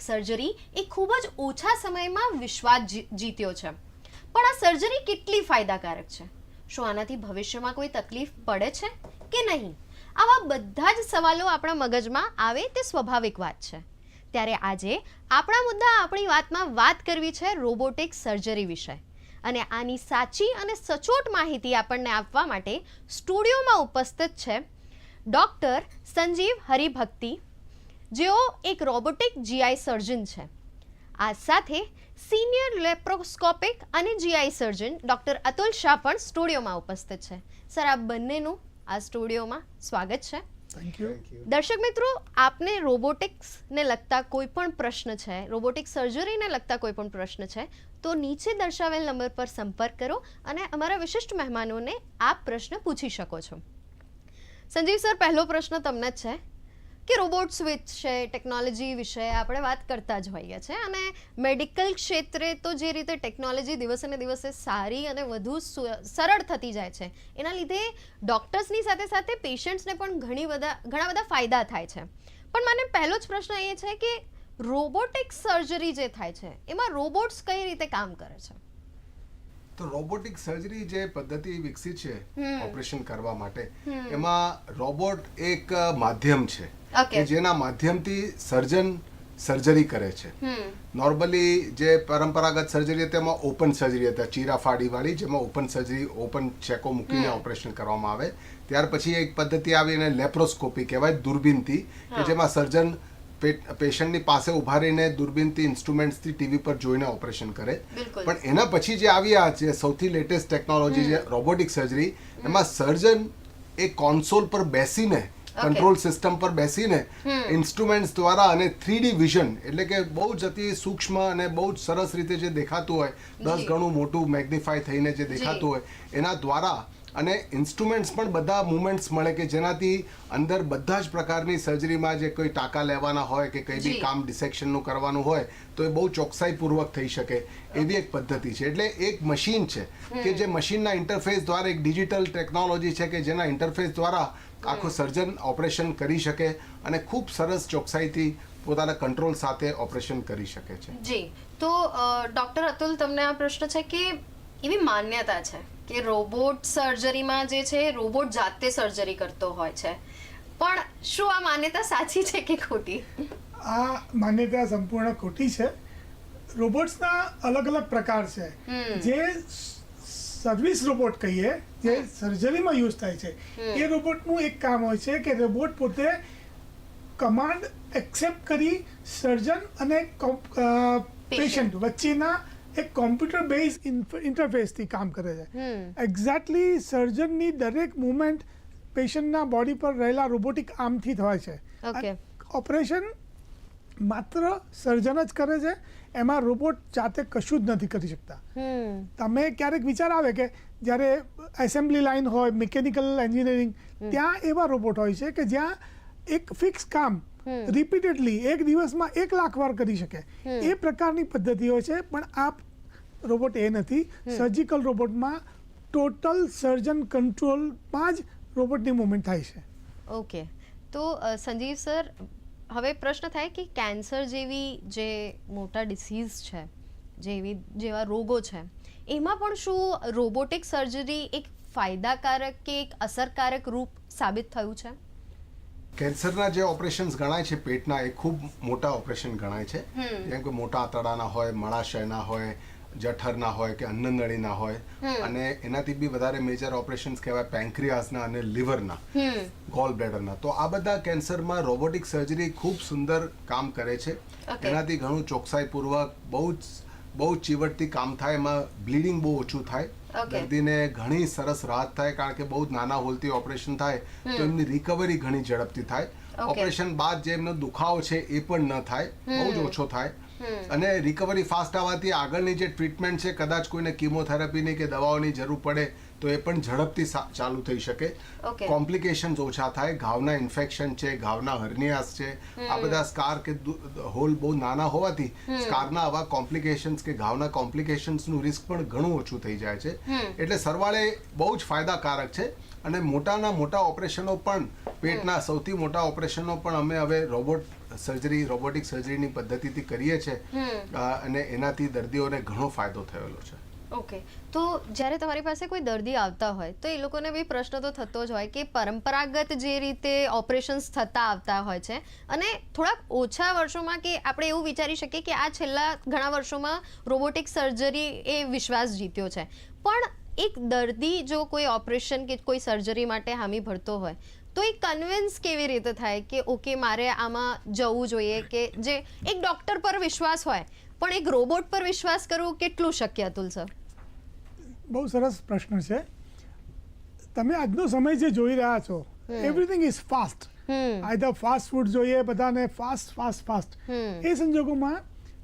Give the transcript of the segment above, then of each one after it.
Surgery એ ખૂબ જ ઓછા સમયમાં વિશ્વાસ જીત્યો છે. પણ આ સર્જરી કેટલી ફાયદાકારક છે? શું આનાથી ભવિષ્યમાં કોઈ તકલીફ પડે છે કે નહીં? આવા બધા જ સવાલો આપણા મગજમાં આવે તે સ્વાભાવિક વાત છે. ત્યારે આજે આપણા મુદ્દા આપણી વાતમાં વાત કરવી છે રોબોટિક સર્જરી વિશે. અને આની સાચી અને સચોટ માહિતી આપણને આપવા માટે સ્ટુડિયોમાં ઉપસ્થિત છે ડૉક્ટર સંજીવ હરિભક્તિ જેઓ એક રોબોટિક જીઆઈ સર્જન છે. આ સાથે સિનિયર લેપ્રોસ્કોપિક અને GI surgeon doctor Atul Shah પણ સ્ટુડિયોમાં ઉપસ્થિત છે. સર આ બંનેનું આ સ્ટુડિયોમાં સ્વાગત છે. દર્શક મિત્રો આપને રોબોટિક્સને લગતા કોઈ પણ પ્રશ્ન છે રોબોટિક સર્જરીને લગતા કોઈ પણ પ્રશ્ન છે તો નીચે દર્શાવેલ નંબર પર સંપર્ક કરો અને અમારા વિશિષ્ટ મહેમાનોને આપ પ્રશ્ન પૂછી શકો છો. સંજીવ સર પહેલો પ્રશ્ન તમને જ છે. કે રોબોટ્સ વિશે ટેકનોલોજી વિશે આપણે વાત કરતા જ હોઈએ છીએ. અને મેડિકલ ક્ષેત્રે તો જે રીતે ટેકનોલોજી દિવસે ને દિવસે સારી અને વધુ સરળ થતી જાય છે, એના લીધે ડૉક્ટર્સની સાથે સાથે પેશન્ટ્સને પણ ઘણી બધા, ઘણા બધા ફાયદા થાય છે. પણ મને પહેલો જ પ્રશ્ન એ છે કે રોબોટિક સર્જરી જે થાય છે, એમાં રોબોટ્સ કઈ રીતે કામ કરે છે? તો રોબોટિક સર્જરી જે પદ્ધતિ વિકસિત છે. ઓપરેશન કરવા માટે એમાં રોબોટ એક માધ્યમ છે કે જેના માધ્યમથી સર્જન સર્જરી કરે છે. નોર્મલી જે પરંપરાગત સર્જરી હતી એમાં ઓપન સર્જરી હતા ચીરા ફાડી વાળી જેમાં ઓપન સર્જરી ઓપન ચેકો મૂકીને ઓપરેશન કરવામાં આવે. ત્યાર પછી એક પદ્ધતિ આવી એને લેપ્રોસ્કોપી કહેવાય દૂરબીનથી. કે જેમાં સર્જન પેશન્ટની પાસે ઊભા રહીને દૂરબીનથી ઇન્સ્ટ્રુમેન્ટ્સથી ટીવી પર જોઈને ઓપરેશન કરે. પણ એના પછી જે આવી આ જે સૌથી લેટેસ્ટ ટેકનોલોજી છે રોબોટિક સર્જરી એમાં સર્જન એ કોન્સોલ પર બેસીને કંટ્રોલ સિસ્ટમ પર બેસીને ઇન્સ્ટ્રુમેન્ટ્સ દ્વારા અને થ્રીડી વિઝન એટલે કે બહુ જ અતિ સૂક્ષ્મ અને બહુ જ સરસ રીતે જે દેખાતું હોય દસ જી. ગણું મોટું મેગ્નિફાય થઈને જે. દેખાતું હોય એના દ્વારા અને ઇન્સ્ટ્રુમેન્ટ્સ પણ બધા મુવમેન્ટ્સ મળે કે જેનાથી અંદર બધા જ પ્રકારની સર્જરીમાં જે કોઈ ટાંકા લેવાના હોય કે કંઈ બી કામ ડિસેક્શનનું કરવાનું હોય તો એ બહુ ચોકસાઈપૂર્વક થઈ શકે એવી એક પદ્ધતિ છે. એટલે એક મશીન છે કે જે મશીનના ઇન્ટરફેસ દ્વારા એક ડિજિટલ ટેકનોલોજી છે કે જેના ઇન્ટરફેસ દ્વારા આખું સર્જન ઓપરેશન કરી શકે અને ખૂબ સરસ ચોકસાઈથી પોતાના કંટ્રોલ સાથે ઓપરેશન કરી શકે છે. જી. તો ડોક્ટર અતુલ તમને આ પ્રશ્ન છે કે એવી માન્યતા છે? કે રોબોટ સર્જરીમાં જે છે રોબોટ જાતે સર્જરી કરતો હોય છે. પણ શું આ માન્યતા સાચી છે કે ખોટી? આ માન્યતા સંપૂર્ણ ખોટી છે. રોબોટ્સના અલગ અલગ પ્રકાર છે. જે સર્વિસ રોબોટ કહીએ જે સર્જરીમાં યુઝ થાય છે. એ રોબોટનું એક કામ હોય છે કે રોબોટ પોતે કમાન્ડ એક્સેપ્ટ કરી સર્જન અને પેશન્ટ વચ્ચેના એક કોમ્પ્યુટર બેઝ ઇન્ટરફેસથી કામ કરે છે. એક્ઝેક્ટલી સર્જનની દરેક મુવમેન્ટ પેશન્ટના બોડી પર રહેલા રોબોટિક આર્મથી થાય છે. ઓપરેશન માત્ર સર્જન જ કરે છે એમાં રોબોટ જાતે કશું જ નથી કરી શકતા. તમે ક્યારેક વિચાર આવે કે જ્યારે એસેમ્બલી લાઇન હોય મિકેનિકલ એન્જિનિયરિંગ ત્યાં એવા રોબોટ હોય છે કે જ્યાં એક ફિક્સ કામ. રિપીટેડલી એક દિવસમાં એક લાખ વાર કરી શકે. એ પ્રકારની પદ્ધતિઓ છે પણ આ રોબોટ એ નથી. સર્જિકલ રોબોટમાં ટોટલ સર્જન કંટ્રોલમાં જ રોબોટની મુવમેન્ટ થાય છે. ઓકે તો સંજીવ સર હવે પ્રશ્ન થાય કે કેન્સર જેવી જે મોટા ડિસીઝ છે જેવી જેવા રોગો છે એમાં પણ શું રોબોટિક સર્જરી એક ફાયદાકારક કે એક અસરકારક રૂપ સાબિત થયું છે? કેન્સરના જે ઓપરેશન્સ ગણાય છે પેટના એ ખૂબ મોટા ઓપરેશન ગણાય છે. જેમ કે મોટા આંતરડાના હોય મળાશયના હોય જઠરના હોય કે અન્નનળીના હોય. અને એનાથી બી વધારે મેજર ઓપરેશન્સ કહેવાય પેન્ક્રિયાસના અને લીવરના ગોલ બ્લેડરના તો આ બધા કેન્સરમાં રોબોટિક સર્જરી ખૂબ સુંદર કામ કરે છે. એનાથી ઘણું ચોકસાઈપૂર્વક બહુ જ બહુ ચીવટથી કામ થાય એમાં બ્લીડિંગ બહુ ઓછું થાય. દર્દીને ઘણી સરસ રાહત થાય કારણ કે બહુ જ નાના હોલથી ઓપરેશન થાય તો એમની રિકવરી ઘણી ઝડપથી થાય. ઓપરેશન બાદ જે એમનો દુખાવો છે એ પણ ન થાય બહુ જ ઓછો થાય. અને રિકવરી ફાસ્ટ આવવાથી આગળની જે ટ્રીટમેન્ટ છે કદાચ કોઈને કિમોથેરાપીની કે દવાઓની જરૂર પડે તો એ પણ ઝડપથી ચાલુ થઈ શકે. કોમ્પ્લિકેશન્સ ઓછા થાય ઘાવના ઇન્ફેક્શન છે ઘાવના હર્નિયાસ છે આ બધા સ્કાર કે હોલ બહુ નાના હોવાથી સ્કારના આવા કોમ્પ્લિકેશન્સ કે ઘાવના કોમ્પ્લિકેશન્સનું રિસ્ક પણ ઘણું ઓછું થઈ જાય છે. એટલે સરવાળે બહુ જ ફાયદાકારક છે. અને મોટાના મોટા ઓપરેશનો પણ પેટના સૌથી મોટા ઓપરેશનો પણ અમે હવે રોબોટ સર્જરી રોબોટિક સર્જરીની પદ્ધતિથી કરીએ છીએ. અને એનાથી દર્દીઓને ઘણો ફાયદો થયેલો છે. ઓકે. તો જ્યારે તમારી પાસે કોઈ દર્દી આવતા હોય તો એ લોકોને બી પ્રશ્ન તો થતો જ હોય કે પરંપરાગત જે રીતે ઓપરેશન્સ થતા આવતા હોય છે અને થોડાક ઓછા વર્ષોમાં કે આપણે એવું વિચારી શકીએ કે આ છેલ્લા ઘણા વર્ષોમાં રોબોટિક સર્જરી એ વિશ્વાસ જીત્યો છે. પણ એક દર્દી જો કોઈ ઓપરેશન કે કોઈ સર્જરી માટે હામી ભરતો હોય તો એ કન્વિન્સ કેવી રીતે થાય કે ઓકે મારે આમાં જવું જોઈએ કે જે એક ડોક્ટર પર વિશ્વાસ હોય પણ એક રોબોટ પર વિશ્વાસ કરવો કેટલું શક્ય અતુલ સર બહુ સરસ પ્રશ્ન છે. તમે આજનો સમય જે જોઈ રહ્યા છો everything is fast either fast food જોઈએ બધાને ફાસ્ટ ફાસ્ટ ફાસ્ટ. એ સંજોગોમાં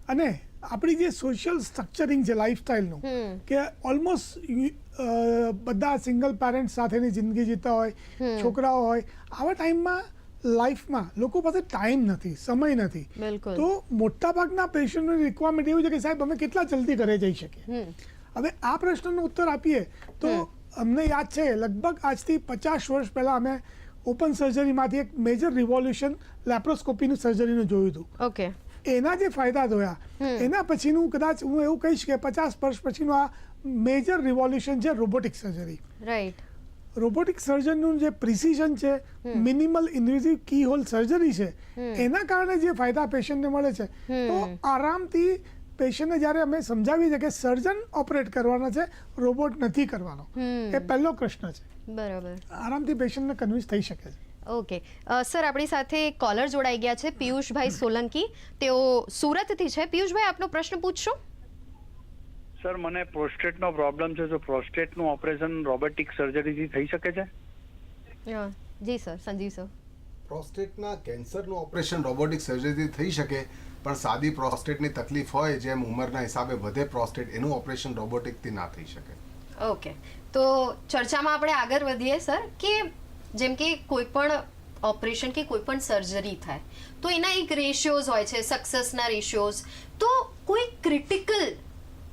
અને આપણી જે સોશિયલ સ્ટ્રક્ચરિંગ છે લાઈફસ્ટાઈલનું. કે ઓલમોસ્ટ બધા સિંગલ પેરેન્ટ સાથેની જિંદગી જીતા હોય છોકરાઓ હોય આવા ટાઈમમાં લાઈફમાં લોકો પાસે ટાઈમ નથી સમય નથી. તો મોટાભાગના પેશન્ટની રિક્વાયરમેન્ટ એવું છે કે સાહેબ અમે કેટલા જલ્દી ઘરે જઈ શકીએ? હવે આ પ્રશ્નનો ઉત્તર આપીએ તો અમને યાદ છે લગભગ આજથી પચાસ વર્ષ પહેલા અમે ઓપન સર્જરીમાંથી એક મેજર રિવોલ્યુશન લેપ્રોસ્કોપીનું સર્જરીનું જોયું હતું. ઓકે. એના જે ફાયદા જોયા એના પછીનું કદાચ હું એવું કહીશ કે પચાસ વર્ષ પછીનું આ મેજર રિવોલ્યુશન છે રોબોટિક સર્જરી રાઈટ રોબોટિક સર્જનનું જે પ્રિસિઝન છે minimal invasive key hole surgery છે એના કારણે જે ફાયદા પેશન્ટને મળે છે તો આરામથી પેશન્ટને જ્યારે અમે સમજાવીએ છીએ કે સર્જન ઓપરેટ કરવાના છે રોબોટ નથી કરવાનો. એ પહેલો પ્રશ્ન છે. બરાબર. આરામથી પેશન્ટને કન્વિન્સ થઈ શકે છે. ઓકે સર આપણી સાથે કોલર જોડાઈ ગયા છે પિયુષભાઈ સોલંકી. તેઓ સુરતથી છે. પિયુષભાઈ આપનો પ્રશ્ન પૂછશો? સર મને પ્રોસ્ટેટનો પ્રોબ્લેમ છે. તો પ્રોસ્ટેટનું ઓપરેશન રોબોટિક સર્જરીથી થઈ શકે છે? જી સર સંજીવ સર. પ્રોસ્ટેટના કેન્સરનું ઓપરેશન રોબોટિક સર્જરીથી થઈ શકે પણ સાદી પ્રોસ્ટેટની તકલીફ હોય જેમ ઉંમરના હિસાબે વધે પ્રોસ્ટેટ એનું ઓપરેશન રોબોટિકથી ના થઈ શકે. ઓકે. તો ચર્ચામાં આપણે આગળ વધીએ સર કે જેમ કે કોઈ પણ ઓપરેશન કે કોઈ પણ સર્જરી થાય તો એના એક રેશિયોઝ હોય છે સક્સેસના રેશિયોઝ. તો કોઈ ક્રિટિકલ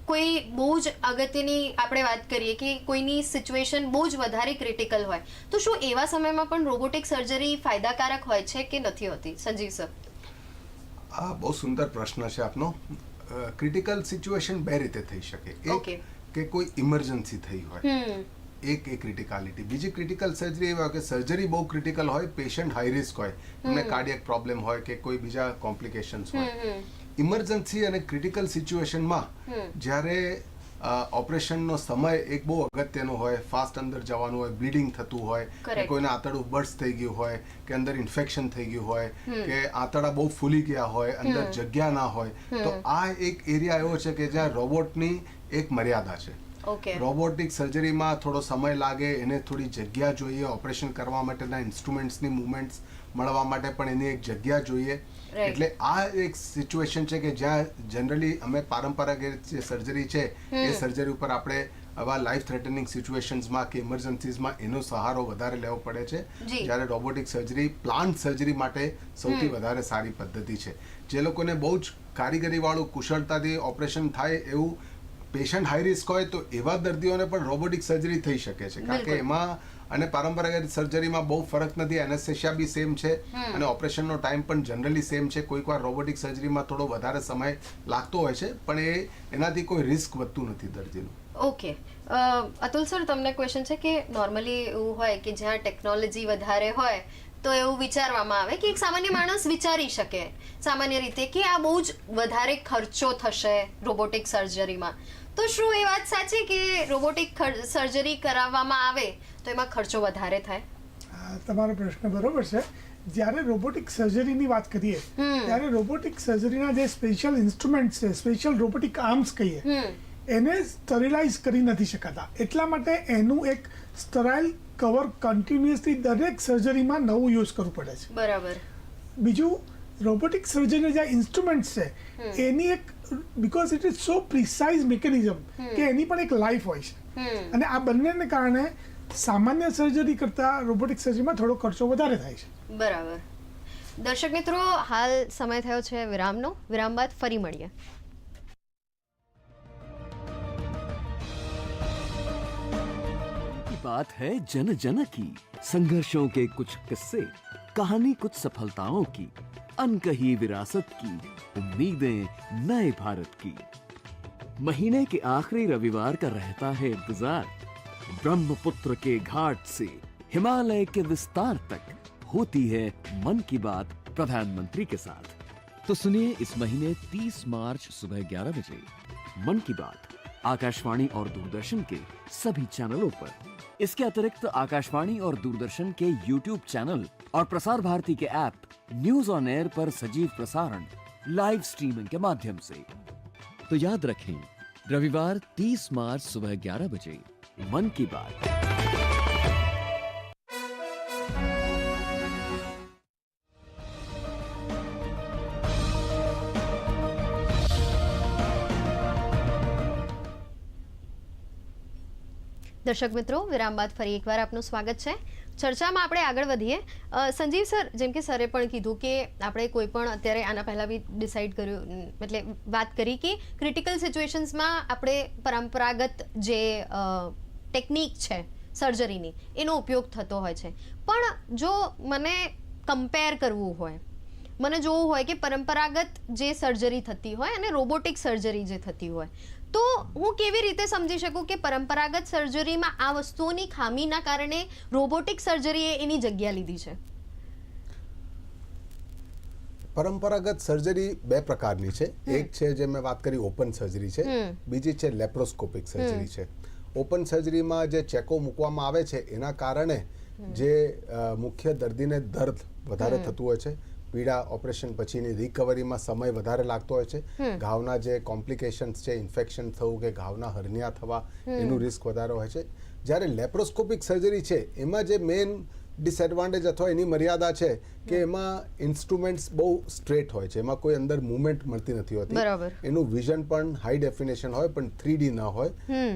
કોઈ બહુ જ અગત્યની આપણે વાત કરીએ કે કોઈની સિચ્યુએશન બહુ જ વધારે ક્રિટિકલ હોય તો શું એવા સમયમાં પણ રોબોટિક સર્જરી ફાયદાકારક હોય છે કે નથી હોતી? સંજીવ સર. આ બહુ સુંદર પ્રશ્ન છે આપનો. ક્રિટિકલ સિચ્યુએશન બે રીતે થઈ શકે. એક કે કોઈ ઇમરજન્સી થઈ હોય. એક એ ક્રિટિકાલિટી બીજી ક્રિટિકલ સર્જરી એવા કે સર્જરી બહુ ક્રિટિકલ હોય પેશન્ટ હાઈ રિસ્ક હોય. એમને કાર્ડિયક પ્રોબ્લેમ હોય કે કોઈ બીજા કોમ્પ્લિકેશન્સ હોય. ઇમરજન્સી અને ક્રિટિકલ સિચ્યુએશનમાં જ્યારે ઓપરેશનનો સમય એક બહુ અગત્યનો હોય ફાસ્ટ અંદર જવાનું હોય બ્લીડિંગ થતું હોય કે. કોઈને આંતરડું બર્સ્ટ થઈ ગયું હોય કે અંદર ઇન્ફેક્શન થઈ ગયું હોય કે આંતરડા બહુ ફૂલી ગયા હોય અંદર જગ્યા ના હોય તો આ એક એરિયા એવો છે કે જ્યાં રોબોટની એક મર્યાદા છે. રોબોટિક સર્જરીમાં થોડો સમય લાગે એને થોડી જગ્યા જોઈએ ઓપરેશન કરવા માટેના ઇન્સ્ટ્રુમેન્ટ્સની મૂવમેન્ટ્સ મળવા માટે પણ એની એક જગ્યા જોઈએ. એટલે આ એક સિચ્યુએશન છે કે જ્યાં જનરલી અમે પારંપરાગત જે સર્જરી છે એ સર્જરી ઉપર આપણે આવા લાઈફ થ્રેટનિંગ સિચ્યુએશન્સમાં કે ઇમરજન્સીઝમાં એનો સહારો વધારે લેવો પડે છે. જ્યારે રોબોટિક સર્જરી પ્લાન્ટ સર્જરી માટે સૌથી વધારે સારી પદ્ધતિ છે. જે લોકોને બહુ જ કારીગરીવાળું કુશળતાથી ઓપરેશન થાય એવું પેશન્ટ હાઈ રિસ્ક હોય તો એવા દર્દીઓને પણ રોબોટિક સર્જરી થઈ શકે છે. કારણ કે એમાં અને પારંપરાગત સર્જરીમાં બહુ ફરક નથી એનેસ્થેશિયા બી સેમ છે અને ઓપરેશનનો ટાઈમ પણ જનરલી સેમ છે. કોઈક વાર રોબોટિક સર્જરીમાં થોડો વધારે સમય લાગતો હોય છે પણ એ એનાથી કોઈ રિસ્ક વધતું નથી દર્દીનું. ઓકે અતુલ સર તમને ક્વેશ્ચન છે કે નોર્મલી એવું હોય કે જ્યાં ટેકનોલોજી વધારે હોય તો એવું વિચારવામાં આવે કે એક સામાન્ય માણસ વિચારી શકે સામાન્ય રીતે કે આ બહુ જ વધારે ખર્ચો થશે રોબોટિક સર્જરીમાં તો શું એ વાત સાચી કે રોબોટિક સર્જરી કરાવવામાં આવે તો એમાં ખર્ચો વધારે થાય. તમારો પ્રશ્ન બરોબર છે. જ્યારે રોબોટિક સર્જરીની વાત કરીએ ત્યારે રોબોટિક સર્જરીના જે સ્પેશિયલ ઇન્સ્ટ્રુમેન્ટ છે સ્પેશિયલ રોબોટિક આર્મ્સ કહીએ એને સ્ટરીલાઇઝ કરી નથી શકાતા. એટલા માટે એનું એક સ્ટરાઇલ કવર કન્ટિન્યુઅસલી દરેક સર્જરીમાં નવું યુઝ કરવું પડે છે. બરાબર. બીજું રોબોટિક સર્જરીના જે ઇન્સ્ટ્રુમેન્ટ છે એની એક because it is so precise mechanism કે એની પણ એક લાઈફ હોય છે. અને આ બંનેને કારણે સામાન્ય સર્જરી કરતાં રોબોટિક સર્જરીમાં થોડો ખર્ચો વધારે થાય છે બરાબર દર્શક મિત્રો હાલ સમય થયો છે વિરામનો વિરામ બાદ ફરી મળીએ की बात है जन जन की संघर्षों के कुछ किस्से कहानी कुछ सफलताओं की अनकही विरासत की उम्मीदें नए भारत की महीने के आखिरी रविवार का रहता है इंतजार ब्रह्मपुत्र के घाट से हिमालय के विस्तार तक होती है मन की बात प्रधानमंत्री के साथ। तो सुनिए इस महीने 30 मार्च सुबह 11 बजे। मन की बात, आकाशवाणी और दूरदर्शन के सभी चैनलों पर। इसके अतिरिक्त आकाशवाणी और दूरदर्शन के YouTube चैनल और प्रसार भारती के ऐप, न्यूज़ ऑन एयर पर सजीव प्रसारण, लाइव स्ट्रीमिंग के माध्यम से। तो याद रखें, रविवार 30 मार्च सुबह 11 बजे। મન કી બાત દર્શક મિત્રો, વિરામ બાદ ફરી એકવાર આપનું સ્વાગત છે. ચર્ચામાં આપણે આગળ વધીએ. સંજીવ સર, જેમ કે સરે પણ કીધું કે આપણે કોઈ પણ અત્યારે આના પહેલાં બી ડિસાઇડ કર્યું એટલે વાત કરી કે ક્રિટિકલ સિચ્યુએશન્સમાં આપણે પરંપરાગત જે ટેકનિક છે સર્જરીની એનો ઉપયોગ થતો હોય છે. પણ જો મને કમ્પેર કરવું હોય મને જોવું હોય કે પરંપરાગત જે સર્જરી થતી હોય અને રોબોટિક સર્જરી જે થતી હોય તો હું કેવી રીતે સમજી શકું કે પરંપરાગત સર્જરીમાં આ વસ્તુઓની ખામીના કારણે રોબોટિક સર્જરીએ એની જગ્યા લીધી છે? પરંપરાગત સર્જરી બે પ્રકારની છે. એક છે જે મેં વાત કરી ઓપન સર્જરી છે. બીજી છે લેપ્રોસ્કોપિક સર્જરી છે. ઓપન સર્જરીમાં જે ચેકો મૂકવામાં આવે છે એના કારણે જે મુખ્ય દર્દીને દર્દ વધારે થતું હોય છે પીડા ઓપરેશન પછીની રિકવરીમાં સમય વધારે લાગતો હોય છે ઘાવના જે કોમ્પ્લિકેશન્સ છે ઇન્ફેક્શન થવું કે ઘાવના હર્નિયા થવા એનું રિસ્ક વધારે હોય છે. જ્યારે લેપ્રોસ્કોપિક સર્જરી છે એમાં જે મેઇન ડિસએડવાન્ટેજ અથવા એની મર્યાદા છે કે એમાં ઇન્સ્ટ્રુમેન્ટ્સ બહુ સ્ટ્રેટ હોય છે. એમાં કોઈ અંદર મુવમેન્ટ મળતી નથી હોતી. એનું વિઝન પણ હાઈ ડેફિનેશન હોય પણ થ્રી ના હોય.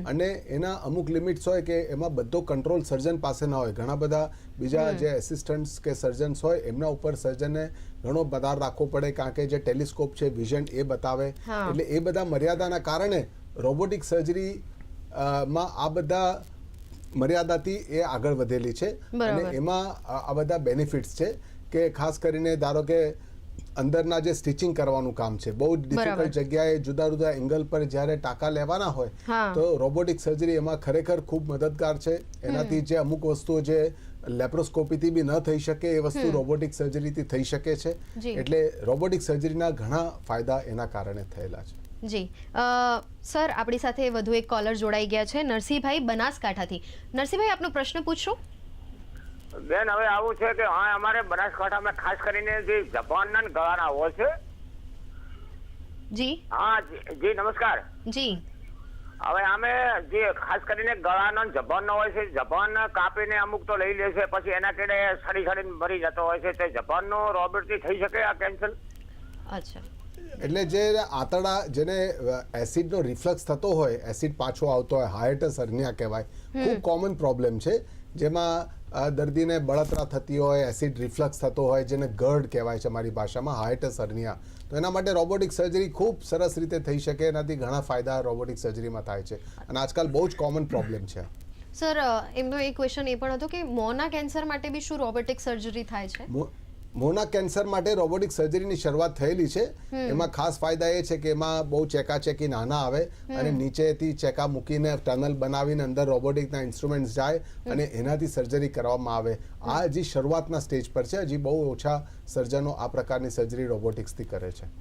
અને એના અમુક લિમિટ્સ હોય કે એમાં બધો કંટ્રોલ સર્જન પાસે ના હોય. ઘણા બધા બીજા જે એસિસ્ટન્ટ્સ કે સર્જન્સ હોય એમના ઉપર સર્જનને ઘણો વધાર રાખવો પડે. કારણ કે જે ટેલિસ્કોપ છે વિઝન એ બતાવે. એટલે એ બધા મર્યાદાના કારણે રોબોટિક સર્જરી માં આ બધા મર્યાદાથી એ આગળ વધેલી છે. અને એમાં આ બધા બેનિફિટ્સ છે કે ખાસ કરીને ધારો કે અંદરના જે સ્ટિચિંગ કરવાનું કામ છે બહુ જ ડિફિકલ્ટ જગ્યાએ જુદા જુદા એંગલ પર જ્યારે ટાંકા લેવાના હોય તો રોબોટિક સર્જરી એમાં ખરેખર ખૂબ મદદગાર છે. એનાથી જે અમુક વસ્તુઓ જે લેપ્રોસ્કોપીથી બી ન થઈ શકે એ વસ્તુ રોબોટિક સર્જરીથી થઈ શકે છે. એટલે રોબોટિક સર્જરીના ઘણા ફાયદા એના કારણે થયેલા છે. જી. સર આપણી સાથે વધુ એક કોલર જોડાઈ ગયા છે નરસિંહભાઈ બનાસકાંઠાથી. નરસિંહભાઈ આપનો પ્રશ્ન પૂછશો બેન હવે આવું છે કે હા અમારે બનાસકાંઠામાં ખાસ કરીને જે જપાનના ગળાના હોય છે. જી. હા જી નમસ્કાર. જી. હવે અમે જે ખાસ કરીને ગળાનો જપાનનો હોય છે જપાન કાપીને અમુક તો લઈ લે છે પછી એના કેડે સડી સડીને મરી જતો હોય છે તે જપાનનો રોબર્ટથી થઈ શકે આ કેન્સલ? અચ્છા. એટલે જે આંતરડા જેને એસિડનો રિફ્લક્સ થતો હોય એસિડ પાછો આવતો હોય હાયટસ હર્નિયા કહેવાય ખૂબ કોમન પ્રોબ્લેમ છે જેમાં દર્દીને બળતરા થતી હોય એસિડ રિફ્લક્સ થતો હોય જેને ગર્ડ કહેવાય છે મારી ભાષામાં હાયટસ હર્નિયા તો એના માટે રોબોટિક સર્જરી ખૂબ સરસ રીતે થઈ શકે એનાથી ઘણા ફાયદા રોબોટિક સર્જરીમાં થાય છે. અને આજકાલ બહુ જ કોમન પ્રોબ્લેમ છે. સર એમનો એક ક્વેશ્ચન એ પણ હતો કે મોના કેન્સર માટે બી શું રોબોટિક સર્જરી થાય છે? મોંના કેન્સર માટે રોબોટિક સર્જરીની શરૂઆત થયેલી છે. એમાં ખાસ ફાયદા એ છે કે એમાં બહુ ચેકાચેકી નાના આવે અને નીચેથી ચેકા મૂકીને ટનલ બનાવીને અંદર રોબોટિકના ઇન્સ્ટ્રુમેન્ટ્સ જાય અને એનાથી સર્જરી કરવામાં આવે. આ હજી શરૂઆતના સ્ટેજ પર છે. હજી બહુ ઓછા સર્જનો આ પ્રકારની સર્જરી રોબોટિક્સથી કરે છે.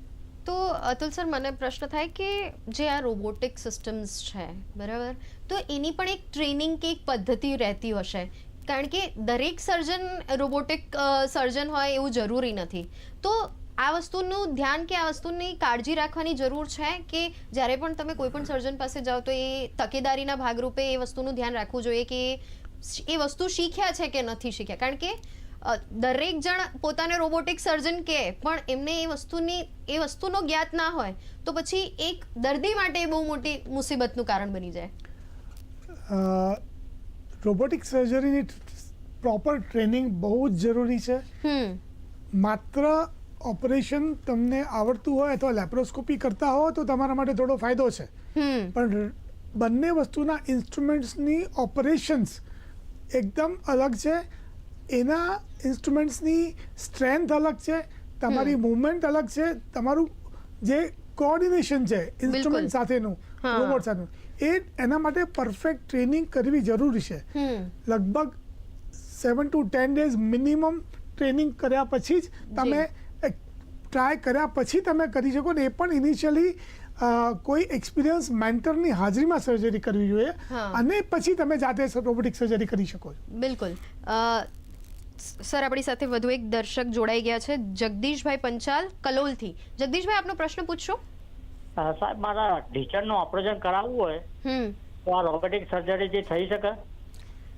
તો અતુલ સર મને પ્રશ્ન થાય કે જે આ રોબોટિક સિસ્ટમ્સ છે બરાબર? તો એની પણ એક ટ્રેનિંગ કે એક પદ્ધતિ રહેતી હશે કારણ કે દરેક સર્જન રોબોટિક સર્જન હોય એવું જરૂરી નથી. તો આ વસ્તુનું ધ્યાન કે આ વસ્તુની કાળજી રાખવાની જરૂર છે કે જ્યારે પણ તમે કોઈ પણ સર્જન પાસે જાઓ તો એ તકેદારીના ભાગરૂપે એ વસ્તુનું ધ્યાન રાખવું જોઈએ કે એ વસ્તુ શીખ્યા છે કે નથી શીખ્યા. કારણ કે દરેક જણ પોતાને રોબોટિક સર્જન કહે પણ એમને એ વસ્તુની, એ વસ્તુનો જ્ઞાત ના હોય તો પછી એક દર્દી માટે બહુ મોટી મુસીબતનું કારણ બની જાય. રોબોટિક સર્જરીની પ્રોપર ટ્રેનિંગ બહુ જ જરૂરી છે. માત્ર ઓપરેશન તમને આવડતું હોય અથવા લેપ્રોસ્કોપી કરતા હો તો તમારા માટે થોડો ફાયદો છે. પણ બંને વસ્તુના ઇન્સ્ટ્રુમેન્ટ્સની ઓપરેશન્સ એકદમ અલગ છે. એના ઇન્સ્ટ્રુમેન્ટ્સની સ્ટ્રેન્થ અલગ છે. તમારી મૂવમેન્ટ અલગ છે. તમારું જે કોઓર્ડિનેશન છે ઇન્સ્ટ્રુમેન્ટ સાથેનું રોબોટ સાથેનું એ એના માટે પરફેક્ટ ટ્રેનિંગ કરવી જરૂરી છે. લગભગ seven to ten days minimum training કર્યા પછી જ તમે ટ્રાય કર્યા પછી તમે કરી શકો ને એ પણ ઇનિશિયલી કોઈ એક્સપિરિયન્સ મેન્ટરની હાજરીમાં સર્જરી કરવી જોઈએ અને પછી તમે જાતે રોબોટિક સર્જરી કરી શકો છો. બિલકુલ. સર આપણી સાથે વધુ એક દર્શક જોડાઈ ગયા છે. જગદીશભાઈ પંચાલ કલોલથી. જગદીશભાઈ આપનો પ્રશ્ન પૂછશો? સાહેબ મારા ઢીચણનું ઓપરેશન કરાવવું હોય તો આ રોબોટિક સર્જરીથી થઈ શકે?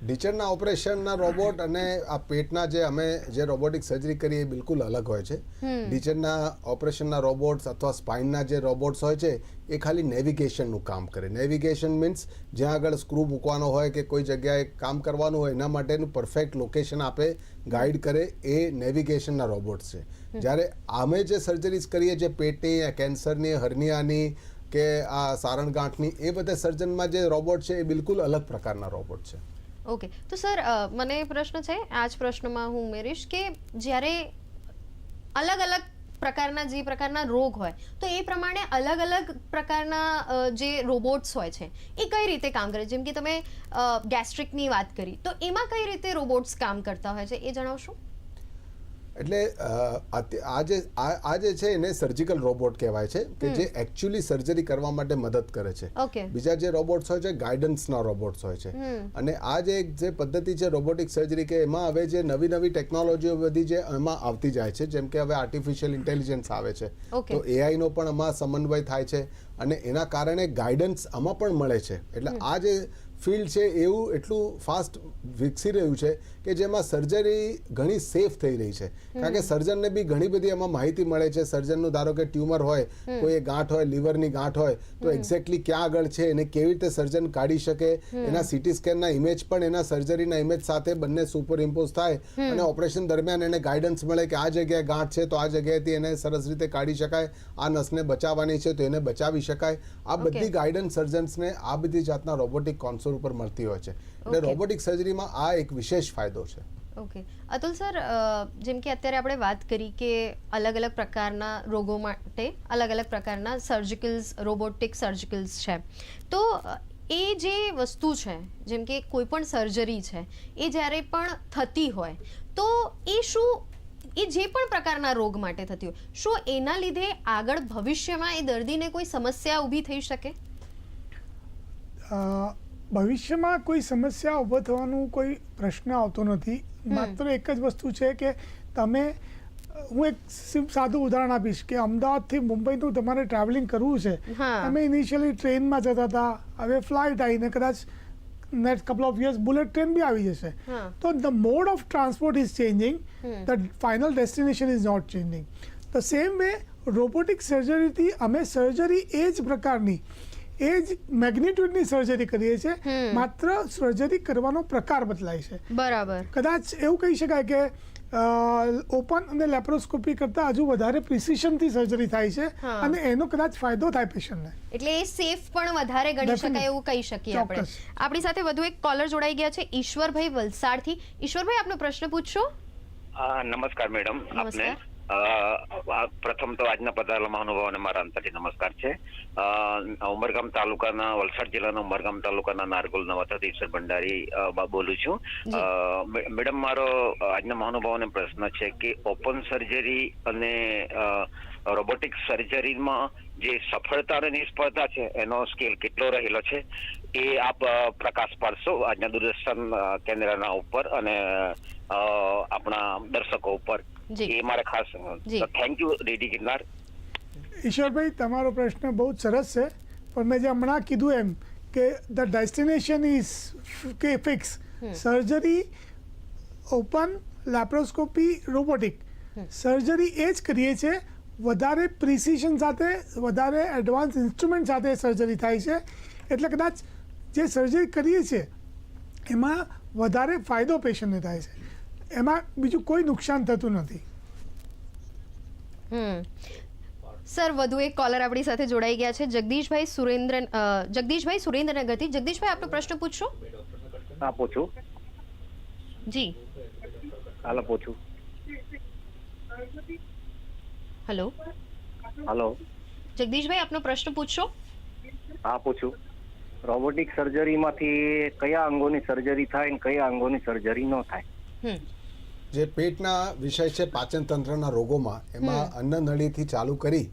ઢીચણના ઓપરેશનના રોબોટ અને આ પેટના જે અમે જે રોબોટિક સર્જરી કરીએ એ બિલકુલ અલગ હોય છે. ઢીચણના ઓપરેશનના રોબોટ્સ અથવા સ્પાઇનના જે રોબોટ્સ હોય છે એ ખાલી નેવિગેશનનું કામ કરે. નેવિગેશન મીન્સ જ્યાં આગળ સ્ક્રૂ મૂકવાનો હોય કે કોઈ જગ્યાએ કામ કરવાનું હોય એના માટેનું પરફેક્ટ લોકેશન આપે ગાઈડ કરે એ નેવિગેશનના રોબોટ્સ છે. જ્યારે અમે જે સર્જરીઝ કરીએ, જે પેટની કેન્સરની હર્નિયાની કે આ સારણગાંઠની એ બધા સર્જનમાં જે રોબોટ છે, એ બિલકુલ અલગ પ્રકારના રોબોટ છે. ઓકે તો સર મને પ્રશ્ન છે, આ જ પ્રશ્નમાં હું ઉમેરીશ કે જ્યારે અલગ અલગ પ્રકારના, જે પ્રકારના રોગ હોય, તો એ પ્રમાણે અલગ અલગ પ્રકારના જે રોબોટ્સ હોય છે, એ કઈ રીતે કામ કરે? જેમ કે તમે ગેસ્ટ્રિકની વાત કરી, તો એમાં કઈ રીતે રોબોટ્સ કામ કરતા હોય છે, એ જણાવશો? એટલે આજે આ જે આ જે છે એને સર્જિકલ રોબોટ કહેવાય છે કે જે એકચ્યુઅલી સર્જરી કરવા માટે મદદ કરે છે. બીજા જે રોબોટ્સ હોય છે ગાઈડન્સના રોબોટ્સ હોય છે. અને આ જે એક જે પદ્ધતિ છે રોબોટિક સર્જરી કે એમાં હવે જે નવી નવી ટેકનોલોજીઓ બધી જે એમાં આવતી જાય છે જેમ કે હવે આર્ટિફિશિયલ ઇન્ટેલિજન્સ આવે છે. તો એઆઈ નો પણ એમાં સમન્વય થાય છે. અને એના કારણે ગાઈડન્સ આમાં પણ મળે છે. એટલે આ જે ફિલ્ડ છે એવું એટલું ફાસ્ટ વિકસી રહ્યું છે કે જેમાં સર્જરી ઘણી સેફ થઈ રહી છે. કારણ કે સર્જનને બી ઘણી બધી એમાં માહિતી મળે છે. સર્જનનું ધારો કે ટ્યુમર હોય કોઈ ગાંઠ હોય લીવરની ગાંઠ હોય તો એક્ઝેક્ટલી ક્યાં આગળ છે એને કેવી રીતે સર્જન કાઢી શકે એના સીટી સ્કેનના ઇમેજ પણ એના સર્જરીના ઇમેજ સાથે બંને સુપર ઇમ્પોઝ થાય અને ઓપરેશન દરમિયાન એને ગાઈડન્સ મળે કે આ જગ્યાએ ગાંઠ છે તો આ જગ્યાએથી એને સરસ રીતે કાઢી શકાય. આ નસને બચાવવાની છે તો એને બચાવી શકાય. આ બધી ગાઈડન્સ સર્જન્સને આ બધી જાતના રોબોટિક કોન્સોલ ઉપર મળતી હોય છે. એટલે રોબોટિક સર્જરીમાં આ એક વિશેષ ફાયદો છે. ઓકે અતુલ સર જેમ કે અત્યારે આપણે વાત કરી કે અલગ અલગ પ્રકારના રોગો માટે અલગ અલગ પ્રકારના સર્જિકલ્સ રોબોટિક સર્જિકલ્સ છે. તો એ જે વસ્તુ છે જેમ કે કોઈ પણ સર્જરી છે એ જ્યારે પણ થતી હોય તો એ શું એ જે પણ પ્રકારના રોગ માટે થતી હોય શું એના લીધે આગળ ભવિષ્યમાં એ દર્દીને કોઈ સમસ્યા ઊભી થઈ શકે? ભવિષ્યમાં કોઈ સમસ્યા ઊભો થવાનું કોઈ પ્રશ્ન આવતો નથી. માત્ર એક જ વસ્તુ છે કે તમે હું એક સાદું ઉદાહરણ આપીશ કે અમદાવાદથી મુંબઈનું તમારે ટ્રાવેલિંગ કરવું છે. તમે ઇનિશિયલી ટ્રેનમાં જતા હતા હવે ફ્લાઇટ આવીને કદાચ next couple of years bullet train બી આવી જશે. તો the mode of transport is changing the final destination is not changing the same way robotic સર્જરીથી અમે સર્જરી એ જ પ્રકારની એ જ મેગ્નિટ્યુડની સર્જરી કરીએ છીએ માત્ર સર્જરી કરવાનો પ્રકાર બદલાય છે બરાબર કદાચ એવું કહી શકાય કે ઓપન અને લેપ્રોસ્કોપી કરતાં હજુ વધારે પ્રિસિશનથી સર્જરી થાય છે અને એનો કદાચ ફાયદો થાય પેશન્ટને એટલે એ સેફ પણ વધારે ગણી શકાય એવું કહી શકીએ આપણે. આપણી સાથે વધુ એક કોલર જોડાઈ ગયા છે ઈશ્વરભાઈ વલસાડથી. ઈશ્વરભાઈ આપનો પ્રશ્ન પૂછશો? નમસ્કાર મેડમ આપને. પ્રથમ તો આજના પધારેલા મહાનુભાવોને મારા અંતરથી નમસ્કાર છે. અ, ઉમરગામ તાલુકાના વલસાડ જિલ્લાના ઉમરગામ તાલુકાના નારગોલ નવાથી ઈશ્વર ભંડારી બોલું છું. મેડમ મારો આજના મહાનુભાવોને પ્રશ્ન છે કે ઓપન સર્જરી અને રોબોટિક સર્જરીમાં જે સફળતા અને નિષ્ફળતા છે એનો સ્કેલ કેટલો રહેલો છે એ આપ પ્રકાશ પાડશો આજના દૂરદર્શન કેન્દ્રના ઉપર અને આપણા દર્શકો ઉપર. એ મારે ખાસ thank you ready Girnar Ishwarbhai તમારો પ્રશ્ન બહુ સરસ છે પણ મેં જે હમણાં કીધું એમ કે ધ ડેસ્ટિનેશન ઇઝ કે fix surgery open laparoscopy robotic surgery એ જ કરીએ છીએ વધારે પ્રિસિશન સાથે વધારે એડવાન્સ ઇન્સ્ટ્રુમેન્ટ સાથે સર્જરી થાય છે. એટલે કદાચ જે સર્જરી કરીએ છીએ એમાં વધારે ફાયદો પેશન્ટને થાય છે. એમાં બીજું કોઈ નુકસાન થતું નથી. હમ. સર વધુ એક કોલર આપણી સાથે જોડાઈ ગયા છે. જગદીશભાઈ સુરેન્દ્ર જગદીશભાઈ સુરેન્દ્રનગરથી. જગદીશભાઈ આપનો પ્રશ્ન પૂછશો? હા પૂછું. જી. હાલો પૂછું. હેલો. હેલો. જગદીશભાઈ આપનો પ્રશ્ન પૂછશો? હા પૂછું. રોબોટિક સર્જરીમાંથી કયા અંગોની સર્જરી થાય અને કયા અંગોની સર્જરી ન થાય? જે પેટના વિષય છે પાચન તંત્રના રોગોમાં એમાં અન્નનળીથી ચાલુ કરી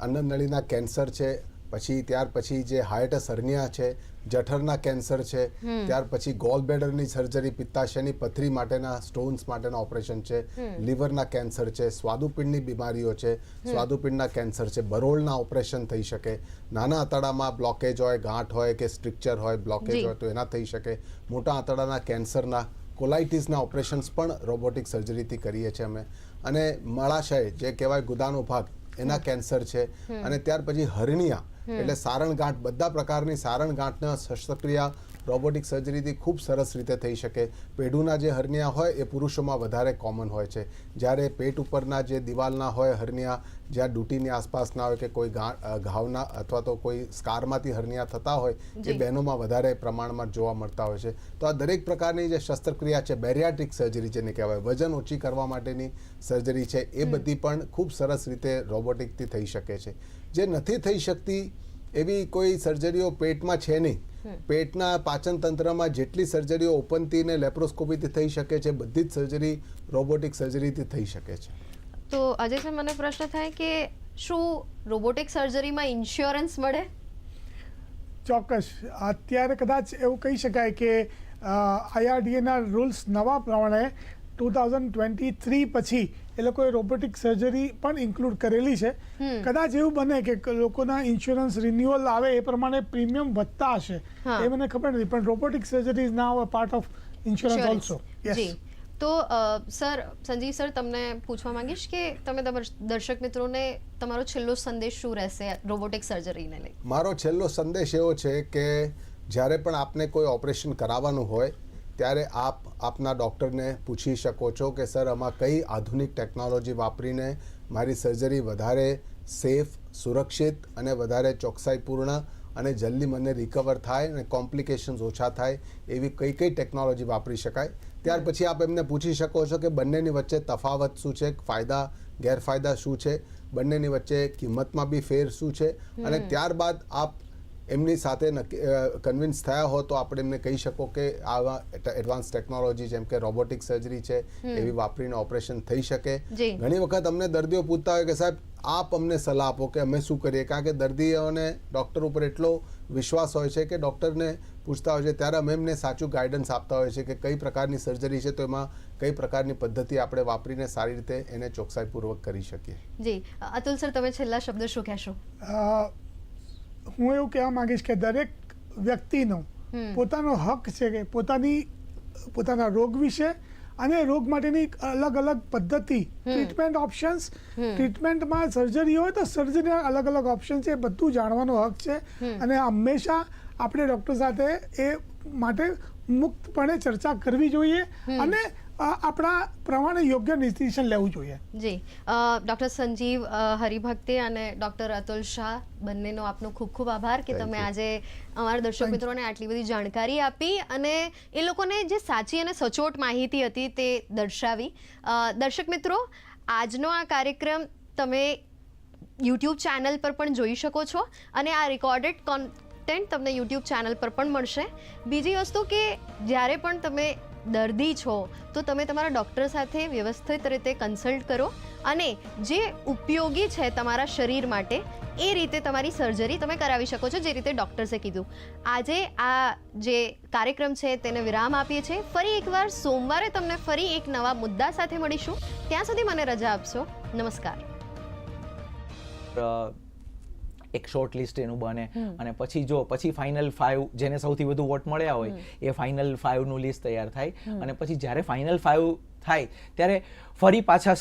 અન્નનળીના કેન્સર છે પછી ત્યાર પછી જે હાયટસ હર્નિયા છે જઠરના કેન્સર છે ત્યાર પછી ગોલ બેડરની સર્જરી પિત્તાશયની પથરી માટેના સ્ટોન્સ માટેના ઓપરેશન છે લીવરના કેન્સર છે સ્વાદુપિંડની બીમારીઓ છે સ્વાદુપિંડના કેન્સર છે બરોળના ઓપરેશન થઈ શકે નાના આંતડામાં બ્લોકેજ હોય ગાંઠ હોય કે સ્ટ્રિક્ચર હોય બ્લોકેજ હોય તો એના થઈ શકે મોટા આંતરડાના કેન્સરના કોલાઇટિસના ઓપરેશન્સ પણ રોબોટિક સર્જરીથી કરીએ છીએ અમે. અને મળાશય જે કહેવાય ગુદાનો ભાગ એના કેન્સર છે. અને ત્યાર પછી હરણિયા એટલે સારણગાંઠ બધા પ્રકારની સારણગાંઠના શસ્ત્રક્રિયા રોબોટિક સર્જરીથી ખૂબ સરસ રીતે થઈ શકે. પેઢુના જે હર્નિયા હોય એ પુરુષોમાં વધારે કોમન હોય છે. જ્યારે પેટ ઉપરના જે દિવાલના હોય હર્નિયા જ્યાં ડૂટીની આસપાસના હોય કે કોઈ ઘાવના અથવા તો કોઈ સ્કારમાંથી હર્નિયા થતા હોય એ. બહેનોમાં વધારે પ્રમાણમાં જોવા મળતા હોય છે. તો આ દરેક પ્રકારની જે શસ્ત્રક્રિયા છે બેરિયાટ્રિક સર્જરી જેને કહેવાય વજન ઓછી કરવા માટેની સર્જરી છે એ બધી પણ ખૂબ સરસ રીતે રોબોટિકથી થઈ શકે છે. જે નથી થઈ શકતી એવી કોઈ સર્જરીઓ પેટમાં છે નહીં. પેટના પાચન તંત્રમાં જેટલી સર્જરીઓ ઓપનથી ને લેપ્રોસ્કોપીથી થઈ શકે છે બધી જ સર્જરી રોબોટિક સર્જરીથી થઈ શકે છે. તો અજય સર મને પ્રશ્ન થાય કે શું રોબોટિક સર્જરીમાં ઇન્સ્યોરન્સ મળે? ચોક્કસ. અત્યારે કદાચ એવું કહી શકાય કે આઈઆરડીએના રૂલ્સ નવા પ્રમાણે ટુ થાઉઝન્ડ ટ્વેન્ટી થ્રી પછી એ લોકોએ રોબોટિક સર્જરી પણ ઇન્ક્લુડ કરેલી છે. કદાચ એવું બને કે લોકોના ઇન્સ્યોરન્સ રિન્યુઅલ આવે એ પ્રમાણે પ્રીમિયમ વધતા હશે. હા. એ મને ખબર નથી પણ robotic surgery is now a part of insurance. Also yes તો સર સંજીવ સર તમને પૂછવા માંગીશ કે તમે દર્શક મિત્રોને તમારો છેલ્લો સંદેશ શું રહેશે રોબોટિક સર્જરીને લઈ? મારો છેલ્લો સંદેશ એવો છે કે જ્યારે પણ આપને કોઈ ઓપરેશન કરાવવાનું હોય ત્યારે આપ આપના ડૉક્ટરને પૂછી શકો છો કે સર આમાં કઈ આધુનિક ટેકનોલોજી વાપરીને મારી સર્જરી વધારે સેફ સુરક્ષિત અને વધારે ચોકસાઈપૂર્ણ અને જલ્દી મને રિકવર થાય અને કોમ્પ્લિકેશન્સ ઓછા થાય એવી કઈ કઈ ટેકનોલોજી વાપરી શકાય? ત્યાર પછી આપ એમને પૂછી શકો છો કે બંનેની વચ્ચે તફાવત શું છે? ફાયદા ગેરફાયદા શું છે? બંનેની વચ્ચે કિંમતમાં બી ફેર શું છે? અને ત્યારબાદ આપ એમની સાથે કન્વિન્સ થયા હો તો આપણે એમને કહી શકો કે આવા એડવાન્સ ટેકનોલોજી જેમ કે રોબોટિક સર્જરી છે એવી વાપરીને ઓપરેશન થઈ શકે. ઘણી વખત અમને દર્દીઓ પૂછતા હોય કે સાહેબ આપ અમને સલાહ આપો કે અમે શું કરીએ? કારણ કે દર્દીઓને ડૉક્ટર ઉપર એટલો વિશ્વાસ હોય છે કે ડૉક્ટરને પૂછતા હોય છે ત્યારે અમે એમને સાચું ગાઈડન્સ આપતા હોય છે કે કઈ પ્રકારની સર્જરી છે તો એમાં કઈ પ્રકારની પદ્ધતિ આપણે વાપરીને સારી રીતે એને ચોકસાઈપૂર્વક કરી શકીએ. જી. અતુલ સર તમે છેલ્લા શબ્દ શું કહેશો? હું એવું કહેવા માંગીશ કે દરેક વ્યક્તિનો પોતાનો હક છે કે પોતાની પોતાના રોગ વિશે અને રોગ માટેની અલગ અલગ પદ્ધતિ ટ્રીટમેન્ટ ઓપ્શન્સ ટ્રીટમેન્ટમાં સર્જરી હોય તો સર્જરીના અલગ અલગ ઓપ્શન છે એ બધું જાણવાનો હક છે. અને હંમેશા આપણે ડૉક્ટર સાથે એ માટે મુક્તપણે ચર્ચા કરવી જોઈએ અને આપણા પ્રમાણે યોગ્ય ડિસિઝન લેવું જોઈએ. જી. ડૉક્ટર સંજીવ હરિભક્તે અને ડૉક્ટર અતુલ શાહ બંનેનો આપનો ખૂબ ખૂબ આભાર કે તમે આજે અમારા દર્શક મિત્રોને આટલી બધી જાણકારી આપી અને એ લોકોને જે સાચી અને સચોટ માહિતી હતી તે દર્શાવી. દર્શક મિત્રો આજનો આ કાર્યક્રમ તમે યુટ્યુબ ચેનલ પર પણ જોઈ શકો છો અને આ રેકોર્ડેડ કોન્ટેન્ટ તમને યુટ્યુબ ચેનલ પર પણ મળશે. બીજી વસ્તુ કે જ્યારે પણ તમે દર્દી છો, તો તમે તમારા ડૉક્ટર સાથે વ્યવસ્થિત રીતે કન્સલ્ટ કરો અને જે ઉપયોગી છે તમારા શરીર માટે, એ રીતે તમારી સર્જરી તમે કરાવી શકો છો, જે રીતે ડૉક્ટર્સે કીધું. આજે આ જે કાર્યક્રમ છે, તેને વિરામ આપીએ છીએ. ફરી એકવાર સોમવારે તમને ફરી એક નવા મુદ્દા સાથે મળીશું. ત્યાં સુધી મને રજા આપશો. નમસ્કાર. એક શોર્ટ લિસ્ટ એનું બને. અને પછી જો પછી ફાઇનલ ફાઇવ જેને સૌથી વધુ વોટ મળ્યા હોય એ ફાઇનલ ફાઇવનું લિસ્ટ તૈયાર થાય. અને પછી જ્યારે ફાઇનલ ફાઇવ થાય ત્યારે ફરી પાછા